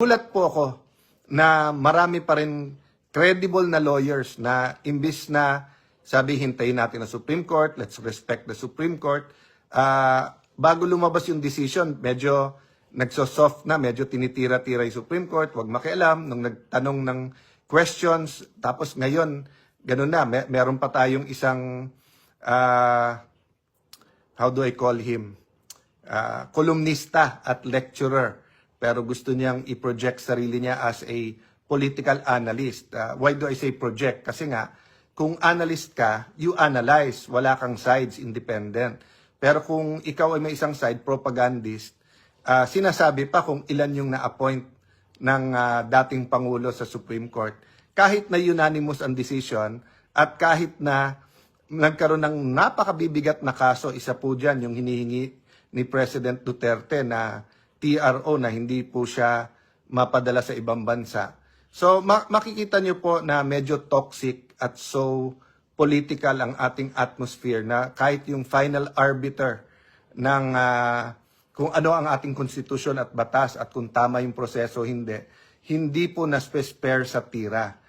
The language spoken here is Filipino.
Gulat po ako na marami pa rin credible na lawyers na imbis na sabi hintayin natin ang Supreme Court, let's respect the Supreme Court. Ah, bago lumabas yung decision, medyo nagsosoft na, medyo tinitira-tira yung Supreme Court, wag makialam, nung nagtanong ng questions, tapos ngayon, ganun na, may, meron pa tayong isang, ah, how do I call him? Ah, kolumnista at lecturer pero gusto niyang i-project sarili niya as a political analyst. Ah, why do I say project? Kasi nga, kung analyst ka, you analyze, wala kang sides, independent. Pero kung ikaw ay may isang side, propagandist, ah, sinasabi pa kung ilan yung na-appoint ng ah, dating Pangulo sa Supreme Court. Kahit na unanimous ang decision at kahit na nagkaroon ng napakabibigat na kaso, isa po dyan yung hinihingi ni President Duterte na TRO na hindi po siya mapadala sa ibang bansa. So ma- makikita niyo po na medyo toxic at so political ang ating atmosphere na kahit yung final arbiter ng ah, kung ano ang ating konstitusyon at batas at kung tama yung proseso hindi, hindi po na-spare sa tira.